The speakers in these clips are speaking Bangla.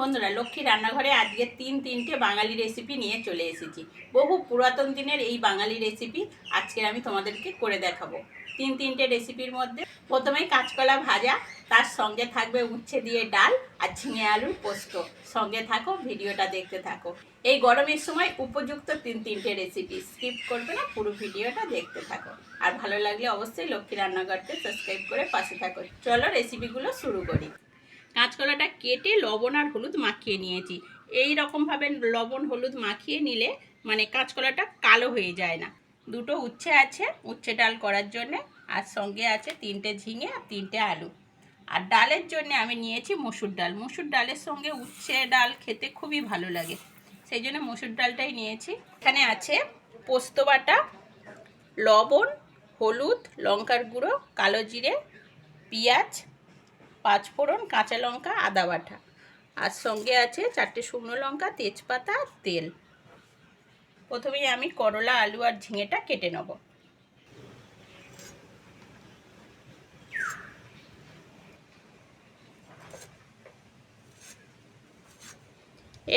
বন্ধুরা, লক্ষ্মী রান্নাঘরে আজকে তিন তিনটে বাঙালি রেসিপি নিয়ে চলে এসেছি। বহু পুরাতন দিনের এই বাঙালি রেসিপি আজকে আমি তোমাদেরকে করে দেখাবো। তিন তিনটে রেসিপির মধ্যে প্রথমেই কাঁচকলা ভাজা, তার সঙ্গে থাকবে উচ্ছে দিয়ে ডাল আর ঝিঙে আলুর পোস্ত। সঙ্গে থাকো, ভিডিওটা দেখতে থাকো। এই গরমের সময় উপযুক্ত তিন তিনটে রেসিপি স্কিপ করবে না, পুরো ভিডিওটা দেখতে থাকো। আর ভালো লাগলে অবশ্যই লক্ষ্মী রান্নাঘরকে সাবস্ক্রাইব করে পাশে থাকো। চলো রেসিপিগুলো শুরু করি। কাঁচকলাটা কেটে লবণ আর হলুদ মাখিয়ে নিয়েছি। এই রকমভাবে লবণ হলুদ মাখিয়ে নিলে মানে কাঁচকলাটা কালো হয়ে যায় না। দুটো উচ্ছে আছে, উচ্ছে ডাল করার জন্য, আর সঙ্গে আছে তিনটে ঝিঙে আর তিনটে আলু। আর ডালের জন্য আমি নিয়েছি মসুর ডাল। মসুর ডালের সঙ্গে উচ্ছে ডাল খেতে খুবই ভালো লাগে। সেই জন্য মসুর ডালটাই নিয়েছি। এখানে আছে পোস্ত বাটা, লবণ, হলুদ, লঙ্কার গুঁড়ো, কালো জিরে, পেঁয়াজ পাঁচফোড়ন কাঁচা লঙ্কা, আদা বাটা। আর সঙ্গে আছে চারটে শুকনো লঙ্কা, তেজপাতা আর তেল। প্রথমেই আমি করলা, আলু আর ঝিঙেটা কেটে নেব।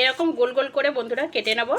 এরকম গোল গোল করে বন্ধুরা কেটে নেব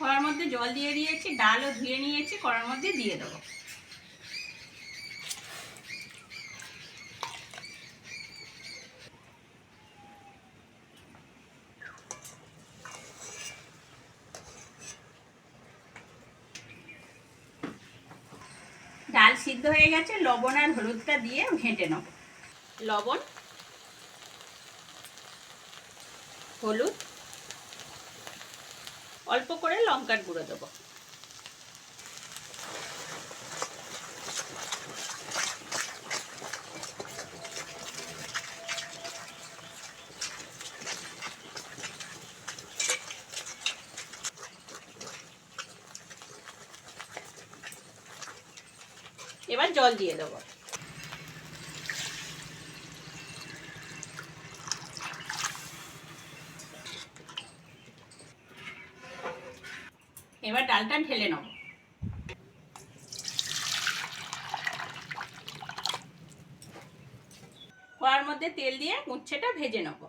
কড়ার মধ্যে জল দিয়ে দিয়েছি ডালও ধুয়ে নিয়েছি কড়ার মধ্যে দিয়ে দেবো। ডাল সিদ্ধ হয়ে গেছে লবণ আর হলুদটা দিয়ে ঘেঁটে নেব। লবণ হলুদ অল্প করে লঙ্কার গুঁড়ো দেবো। এবার জল দিয়ে দেবো। এবার ডালটা ঢেলে নেব কড়ার মধ্যে তেল দিয়ে উচ্ছেটা ভেজে নেব।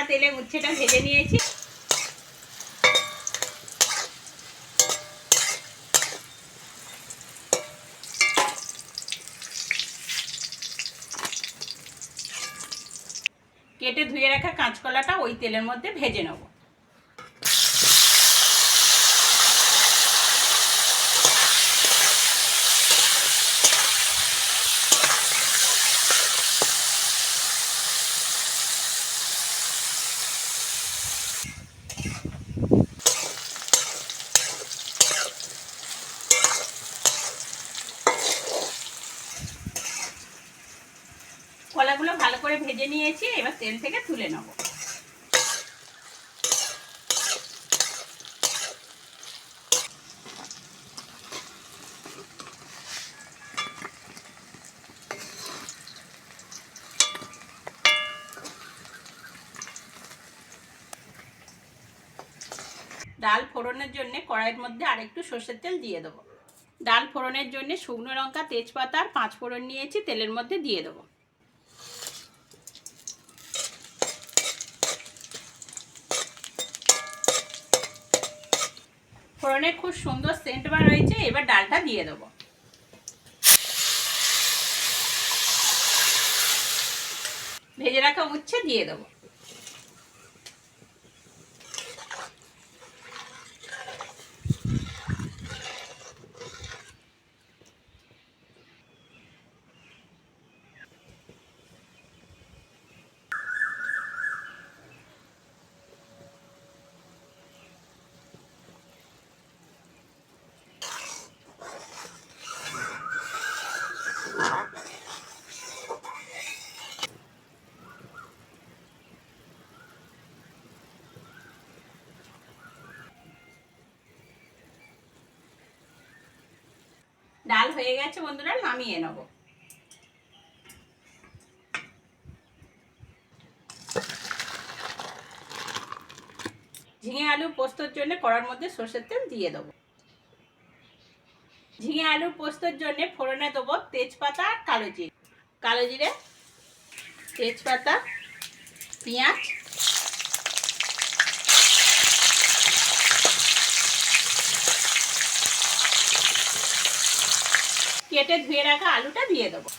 ছাঁকা তেলে উচ্ছেটা ভেজে নিয়েছি। কেটে ধুয়ে রাখা কাঁচকলাটা ওই তেলের মধ্যে ভেজে নেব কলাগুলো ভালো করে ভেজে নিয়েছি, এবার তেল থেকে তুলে নেব। ডাল ফোড়নের জন্য কড়াইয়ের মধ্যে আরেকটু সর্ষের তেল দিয়ে দেবো। ডাল ফোড়নের জন্য শুকনো লঙ্কা, তেজপাতা আর পাঁচ ফোড়ন নিয়েছি, তেলের মধ্যে দিয়ে দেবো। ফোড়নে খুব সুন্দর সেন্ট বার হয়েছে, এবার ডালটা দিয়ে দেবো। ভেজে রাখা উচ্ছে দিয়ে দেবো। হয়ে গেছে বন্ধুরা, নামিয়ে নেব। ঝিঙে আলু পোস্তর জন্য কড়ার মধ্যে সর্ষের তেল দিয়ে দেবো। ঝিঙে আলু পোস্তর জন্য ফোড়নে দেবো তেজপাতা আর কালো জিরে। কালো জিরে, তেজপাতা, পেঁয়াজ কেটে ধুয়ে রাখা আলুটা দিয়ে দেবো।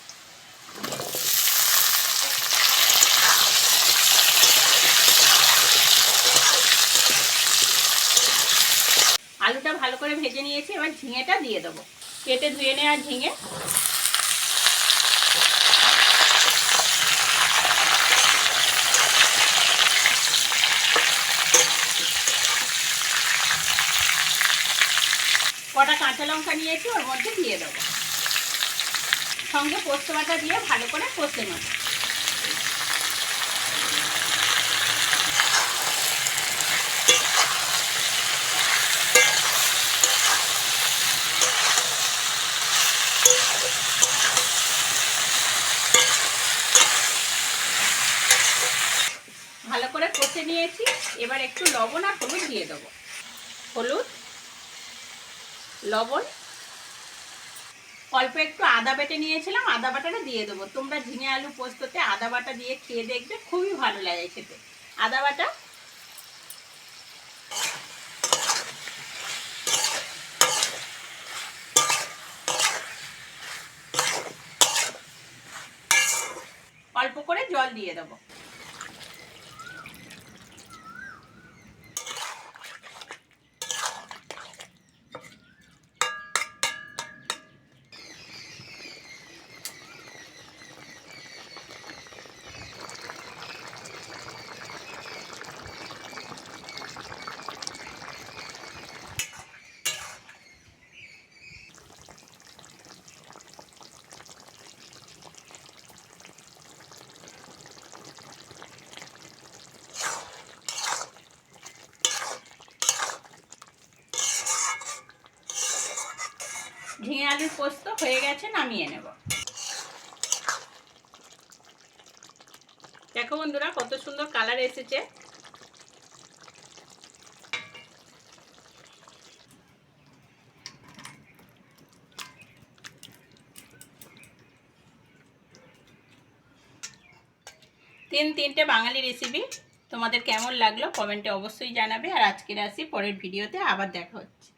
আলুটা ভালো করে ভেজে নিয়েছি, এবার ঝিঙেটা দিয়ে দেবো। কেটে ধুয়ে নেওয়া ঝিঙে। কটা কাঁচা লঙ্কা নিয়েছি, ওর মধ্যে দিয়ে দেবো। সঙ্গে পোস্ত বাটা দিয়ে ভালো করে কষে নেব। ভালো করে কষে নিয়েছি। এবার একটু লবণ আর হলুদ দিয়ে দেবো। হলুদ, লবণ অল্প একটু আদা বেটে নিয়েছিলাম, আদা বাটাটা দিয়ে দেবো। তোমরা ঝিঙে আলু পোস্ততে আদা বাটা দিয়ে খেয়ে দেখবে, খুবই ভালো লাগে খেতে। আদা বাটা? অল্প করে জল দিয়ে দেবো। ঝিঙে আলুর পোস্ত হয়ে গেছে, নামিয়ে নেব। দেখো বন্ধুরা, কত সুন্দর কালার এসেছে। তিন তিনটে বাঙালি রেসিপি তোমাদের কেমন লাগল? কমেন্টে অবশ্যই জানাবে। আর আজকের আসি, পরের ভিডিওতে আবার দেখা হচ্ছে।